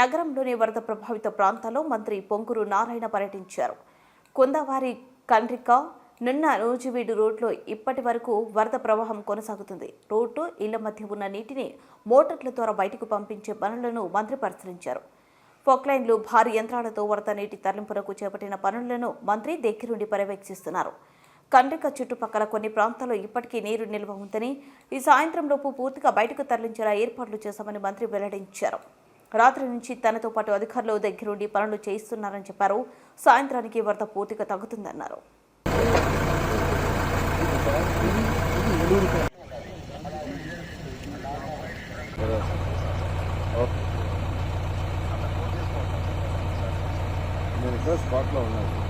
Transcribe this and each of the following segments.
నగరంలోని వరద ప్రభావిత ప్రాంతాల్లో మంత్రి పొంగురు నారాయణ పర్యటించారు. కొందవారి కండ్రిక నిన్న నూజివీడు రోడ్లో ఇప్పటి వరకు వరద ప్రవాహం కొనసాగుతుంది. రోడ్డు ఇళ్ళ మధ్య ఉన్న నీటిని మోటార్ల ద్వారా బయటకు పంపించే పనులను మంత్రి పరిశీలించారు. ఫోక్లైన్లు భారీ యంత్రాలతో వరద నీటి తరలింపునకు చేపట్టిన పనులను మంత్రి దగ్గరుండి పర్యవేక్షిస్తున్నారు. కండ్రిక చుట్టుపక్కల కొన్ని ప్రాంతాల్లో ఇప్పటికీ నీరు నిల్వ ఉందని ఈ సాయంత్రంలోపు పూర్తిగా బయటకు తరలించేలా ఏర్పాట్లు చేశామని మంత్రి వెల్లడించారు. రాత్రి నుంచి తనతో పాటు అధికారులు దగ్గరుండి పనులు చేయిస్తున్నారని చెప్పారు. సాయంత్రానికి వరద పూర్తిగా తగ్గుతుందన్నారు. నేను స్పాట్లో ఉన్నాను.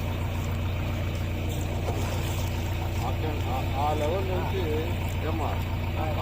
ఆ లెవెల్ నుంచి ఏమా.